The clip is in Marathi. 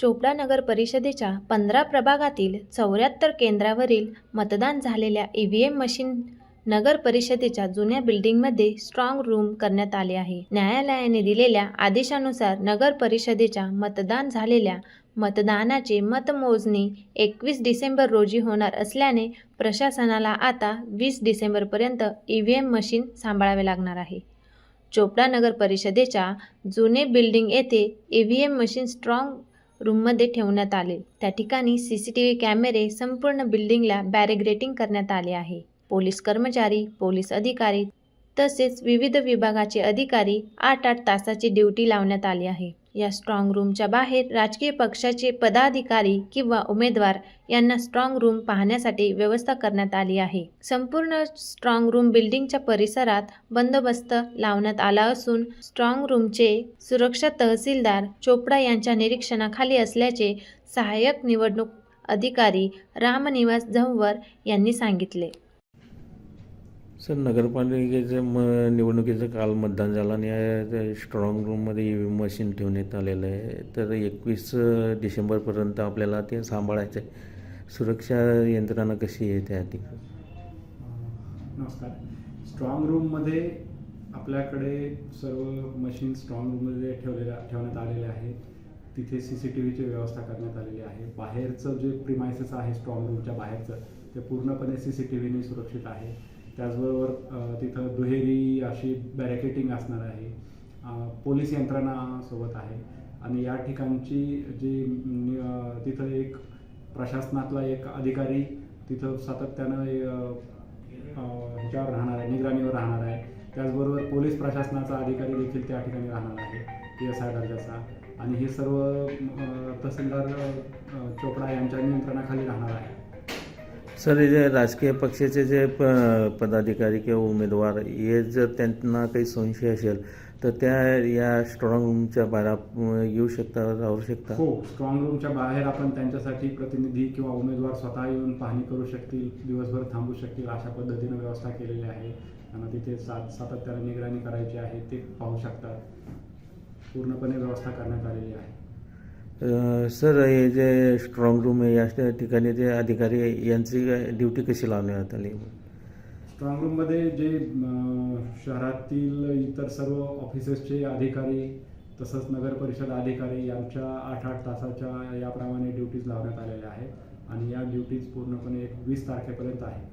चोपडा नगर परिषदेच्या पंधरा प्रभागातील चौऱ्याहत्तर केंद्रावरील मतदान झालेल्या ई व्ही एम मशीन नगर परिषदेच्या जुन्या बिल्डिंगमध्ये स्ट्रॉंग रूम करण्यात आले आहे. न्यायालयाने दिलेल्या आदेशानुसार नगर परिषदेच्या मतदान झालेल्या मतदानाचे मतमोजणी एकवीस डिसेंबर रोजी होणार असल्याने प्रशासनाला आता वीस डिसेंबरपर्यंत ई व्ही एम मशीन सांभाळावे लागणार आहे. चोपडा नगर परिषदेच्या जुने बिल्डिंग येथे E V M machine strong रूममध्ये ठेवण्यात आले. त्या ठिकाणी सी सी टी व्ही कॅमेरे संपूर्ण बिल्डिंगला बॅरिग्रेटिंग करण्यात आले आहे. पोलीस कर्मचारी पोलीस अधिकारी तसेच विविध विभागाचे अधिकारी आठ आठ तासाची ड्युटी लावण्यात आली आहे. या स्ट्रॉंग रूमच्या बाहेर राजकीय पक्षाचे पदाधिकारी किंवा उमेदवार यांना स्ट्रॉंग रूम पाहण्यासाठी व्यवस्था करण्यात आली आहे. संपूर्ण स्ट्रॉंग रूम बिल्डिंगच्या परिसरात बंदोबस्त लावण्यात आला असून स्ट्रॉंग रूमचे सुरक्षा तहसीलदार चोपडा यांच्या निरीक्षणाखाली असल्याचे सहाय्यक निवडणूक अधिकारी रामनिवास झंवर यांनी सांगितले. सर नगरपालिकेचं म निवडणुकीचं काल मतदान झालं आणि स्ट्रॉंग रूममध्ये ई व्ही मशीन ठेवण्यात आलेलं आहे. तर एकवीस डिसेंबरपर्यंत आपल्याला ते सांभाळायचं आहे. सुरक्षा यंत्रणा कशी आहे त्या ठिकाणी नमस्कार. स्ट्रॉंग रूममध्ये आपल्याकडे सर्व मशीन स्ट्रॉंग रूममध्ये ठेवलेल्या ठेवण्यात आलेले आहेत. तिथे सी सी टी व्हीची व्यवस्था करण्यात आलेली आहे. बाहेरचं जे प्रिमायसेस आहे स्ट्रॉंग रूमच्या बाहेरचं ते पूर्णपणे सी सी टी व्हीने सुरक्षित आहे. त्याचबरोबर तिथं दुहेरी अशी बॅरिकेटिंग असणार आहे. पोलीस यंत्रणा सोबत आहे. आणि या ठिकाणची जी नि- तिथं एक प्रशासनातला एक अधिकारी तिथं सातत्यानं ह्याच्यावर राहणार आहे निगराणीवर राहणार आहे. त्याचबरोबर पोलीस प्रशासनाचा अधिकारी देखील त्या ठिकाणी राहणार आहे पी एस आय दर्जाचा. आणि हे सर्व तहसीलदार चोपडा यांच्या नियंत्रणाखाली राहणार आहे. सर हे जे राजकीय पक्षाचे जे प पदाधिकारी किंवा उमेदवार हे जर त्यांना काही संशय असेल तर त्या या स्ट्रॉंग रूमच्या बाहेर येऊ शकतात राहू शकतात हो स्ट्रॉंग रूमच्या बाहेर आपण त्यांच्यासाठी प्रतिनिधी किंवा उमेदवार स्वतः येऊन पाहणी करू शकतील दिवसभर थांबू शकतील अशा पद्धतीनं व्यवस्था केलेली आहे. त्यांना तिथे सात सातत्याने निगराणी करायची आहे ते पाहू शकतात. पूर्णपणे व्यवस्था करण्यात आलेली आहे. सर हे जे स्ट्रॉंग रूम आहे या ठिकाणी जे अधिकारी यांची ड्युटी कशी लावण्यात आली? स्ट्रॉंग रूममध्ये जे शहरातील इतर सर्व ऑफिसेसचे अधिकारी तसंच नगर परिषद अधिकारी यांच्या आठ आठ तासाच्या याप्रमाणे ड्युटीज लावण्यात आलेल्या आहेत. आणि या ड्युटीज पूर्णपणे एक वीस तारखेपर्यंत आहे